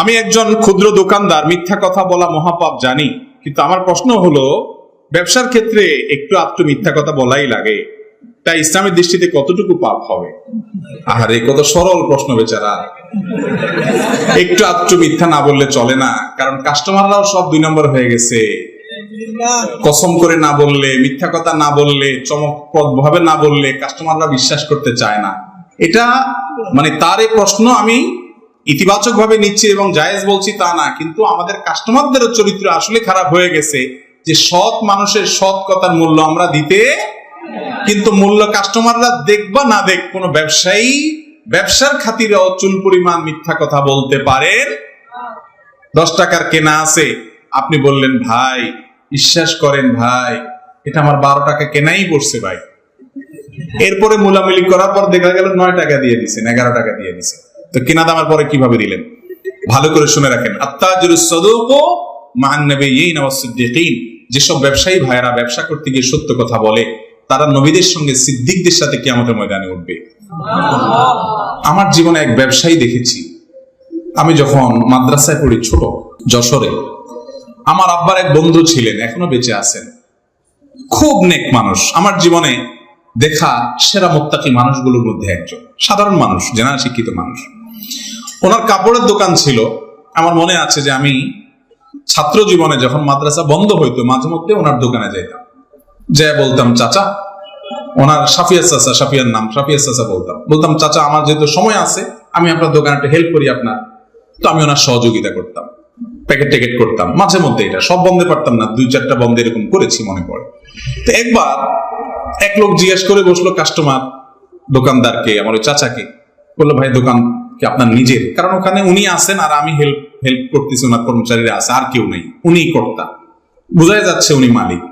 আমি একজন ক্ষুদ্র দোকানদার, মিথ্যা কথা বলা মহাপাপ জানি, কিন্তু আমার প্রশ্ন হলো, ব্যবসার ক্ষেত্রে একটু আত্ম মিথ্যা কথা বলাই লাগে, তাই ইসলামের দৃষ্টিতে কতটুকু পাপ হবে? আহারে কত সরল প্রশ্ন বেচারা। একটু আত্ম মিথ্যা না বললে চলে না, কারণ কাস্টমাররাও সব দুই নম্বর হয়ে গেছে। কসম করে না বললে, মিথ্যা কথা না বললে চমকপ্রদ ভাবে না বললে কাস্টমাররা বিশ্বাস করতে চায় না। এটা মানে তার এই প্রশ্ন আমি ইতিবাচক ভাবে নিচ্ছি এবং জায়েজ বলছি তা না, কিন্তু আমাদের কাস্টমারদের চরিত্র আসলে খারাপ হয়ে গেছে যে সৎ মানুষের সৎ কথার মূল্য আমরা দিতে কিন্তু মূল্য কাস্টমাররা দেখ বা না দেখ, কোনো ব্যবসায়ী ব্যবসার খাতিরে অচুল পরিমাণ মিথ্যা কথা বলতে পারেন। দশ টাকার কেনা আছে, আপনি বললেন, ভাই, বিশ্বাস করেন ভাই, এটা আমার বারো টাকা কেনাই পড়ছে ভাই। এরপরে মুলামুলি করার পর দেখা গেল নয় টাকা দিয়ে দিছেন, এগারো টাকা দিয়ে দিছেন। তো কেনা দামের পরে কীভাবে দিলেন? ভালো করে শুনে রাখেন। যেসব ব্যবসায়ী ভাইয়েরা ব্যবসা করতে গিয়ে সত্য কথা বলে তারা নবীদের সঙ্গে সিদ্দিকদের সাথে কিয়ামতের ময়দানে উঠবে। আমার জীবনে এক ব্যবসায়ী দেখেছি। আমি যখন মাদ্রাসায় পড়ি ছোট যশোরে আমার আব্বার এক বন্ধু ছিলেন এখনও বেঁচে আছেন। খুব নেক মানুষ। আমার জীবনে দেখা সেরা মোত্তাকি মানুষগুলোর মধ্যে একজন। সাধারণ মানুষ জেনা শিক্ষিত মানুষ। ওনার কাপড়ের দোকান ছিল। আমার মনে আছে যে আমি ছাত্র জীবনে যখন মাদ্রাসা বন্ধ হইতো, মাঝে মধ্যে ওনার দোকানে যাইতাম। যে বলতাম, চাচা, ওনার সাফিয়া চাচা সাফিয়ার নাম সাফিয়া চাচা বলতাম। বলতাম, চাচা, আমার যেহেতু সময় আছে, আমি আপনার দোকানে একটা হেল্প করি আপনার। তো আমি ওনার সহযোগিতা করতাম, প্যাকেট ট্যাকেট করতাম। মাঝে মধ্যে এটা, সব বন্ধে পারতাম না, দুই চারটা বন্ধে এরকম করেছি মনে পড়ে। তো একবার এক লোক জিজ্ঞেস করে বসল কাস্টমার দোকানদারকে, আমার ওই চাচাকে। বলল, ভাই, দোকান কি আপনার নিজের? কারণ ওখানে উনি আছেন আর আমি হেল্প হেল্প করতেছি, ওনার কর্মচারীরা আছে, আর কেউ নেই। উনিই কর্তা। বোঝাই যাচ্ছে উনি মালিক।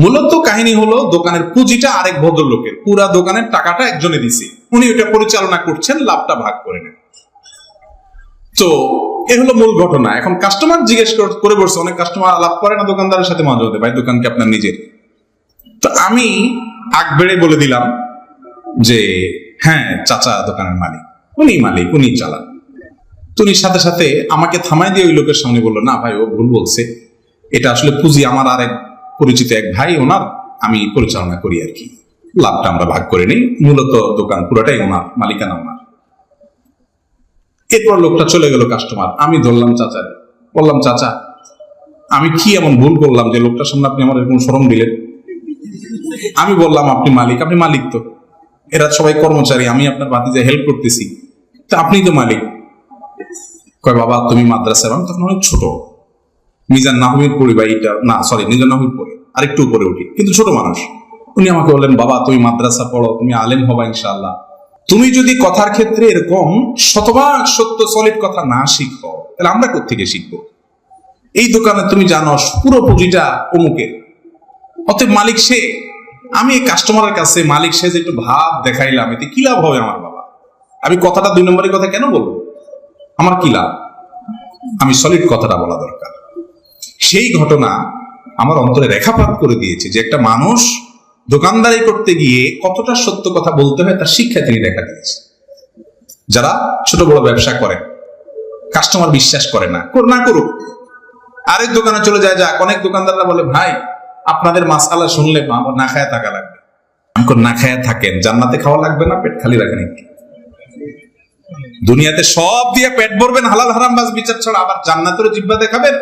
মূলত কাহিনী হলো, দোকানের পুঁজিটা আরেক ভদ্রলোকের। পুরা দোকানের টাকাটা একজনে দিছে। উনি ওটা পরিচালনা করছেন, লাভটা ভাগ করে নেন। তো, এ হলো মূল ঘটনা। এখন কাস্টমার জিজ্ঞেস কর- বসছে অনেক কাস্টমার আলাপ করে না দোকানদারের সাথে মাঝে মধ্যে? ভাই দোকান কি আপনার নিজের। তো আমি আগ বেড়ে বলে দিলাম যে হ্যাঁ চাচা দোকানের মালিক। উনি মালিক উনি চালান। তো উনি সাথে সাথে আমাকে থামাই দিয়ে ওই লোকের সামনে বলল, না ভাই, ও ভুল বলছে। এটা আসলে পুঁজি আমার আর এক পরিচিত এক ভাই, ওনার। আমি পরিচালনা করি আর কি। লাভটা আমরা ভাগ করে নিই। মূলত দোকান পুরোটাই ওনার, মালিকানা ওনার। এরপর লোকটা চলে গেল কাস্টমার আমি ধরলাম চাচারে বললাম, চাচা, আমি কি এমন ভুল করলাম যে লোকটার সামনে আপনি আমার এরকম সরম দিলেন? আমি বললাম, আপনি মালিক আপনি মালিক তো। এরা সবাই কর্মচারী, আমি আপনার বাতিতে হেল্প করতেছি। তা আপনি তো মালিক। কয়, বাবা, তুমি মাদ্রাসা আমি তখন অনেক ছোট। মিজান নাহমির পড়ি বা এইটা, না সরি মিজান নাহমির পড়ি। আরেকটু উপরে উঠি, কিন্তু ছোট মানুষ। উনি আমাকে বললেন, বাবা, তুমি মাদ্রাসা পড়ো, তুমি আলেম হবা ইনশাআল্লাহ। তুমি যদি কথার ক্ষেত্রে এরকম শতভাগ সত্য সলিড কথা না শিখো, তাহলে আমরা কোথেকে শিখব? এই দোকানে তুমি জানো, পুরো পুঁজিটা অমুকের। অতএব মালিক সে। আমি কাস্টমারের কাছে মালিক সে যে একটু ভাব দেখাইলাম, এতে কি লাভ হবে আমার বাবা? আমি কথাটা দুই নম্বরের কথা কেন বলব? আমার কি লাভ? আমি সলিড কথাটা বলা দরকার। সেই ঘটনা আমার অন্তরে রেখাপাত করে দিয়েছে যে একটা মানুষ দোকানদারি করতে গিয়ে কতটা সত্য কথা বলতে হয় তার শিক্ষা তিনি দেখা দিয়েছে যারা ছোট বড় ব্যবসা করেন কাস্টমার বিশ্বাস করে না না করুক, আরেক দোকানে চলে যায়, যাক, অনেক দোকানদাররা বলে, ভাই, আপনাদের মাসালা শুনলে না খায়া থাকা লাগবে। না খায়া থাকেন, জান্নাতে খাওয়া লাগবে না, পেট খালি রাখেন একটু। দুনিয়াতে সব দিয়ে পেট ভরবেন, হালাল হারাম বাস বিচার ছাড়া। আবার জান্নাতেরও জিব্বা দেখাবেন।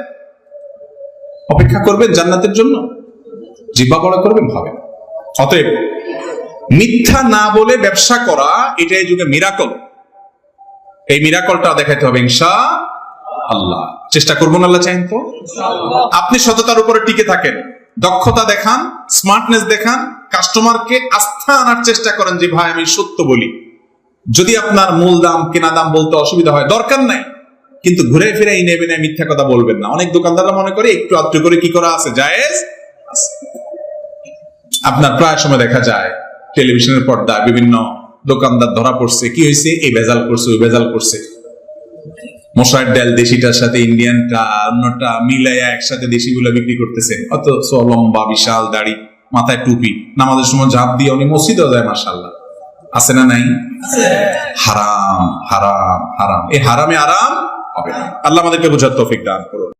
অপেক্ষা করবেন জান্নাতের জন্য। জিব্বা বড় করবেন, হবে অতএব মিথ্যা না বলে ব্যবসা করা, এটা এই যুগে মিরাকল এই মিরাকলটা দেখাতে হবে ইনশা আল্লাহ। চেষ্টা করব না আল্লাহ চাইন তো? আপনি সততার উপরে টিকে থাকেন। দক্ষতা দেখান স্মার্টনেস দেখান কাস্টমারকে আস্থা আনার চেষ্টা করেন যে, ভাই, আমি সত্য বলি। যদি আপনার মূল দাম, কেনা দাম বলতে অসুবিধা হয়, দরকার নাই। কিন্তু ঘুরে ফিরে এই নেবে না মিথ্যা কথা বলবেন না। অনেক দোকানদাররা মনে করে একটু আত্ম করে কি করা আছে? জায়েজ? আপনার প্রায় সময় দেখা যায়, টেলিভিশনের পর্দায় বিভিন্ন দোকানদার ধরা পড়ছে। কি হয়েছে? এই ভেজাল করছে, ওই ভেজাল করছে। মশার ডাল দেশিটার সাথে ইন্ডিয়ানটা অন্যটা মিলাইয়া একসাথে দেশি দেশিগুলো বিক্রি করতেছেন অত লম্বা, বিশাল দাড়ি, মাথায় টুপি। নামাজের সময় ঝাঁপ দিয়ে উনি মসজিদেও যায় মাসাল্লাহ আছে না নাই? হারাম হারাম হারাম। এই হারামে আরাম হবে আল্লাহ আমাদেরকে বোঝার তৌফিক দান করুন।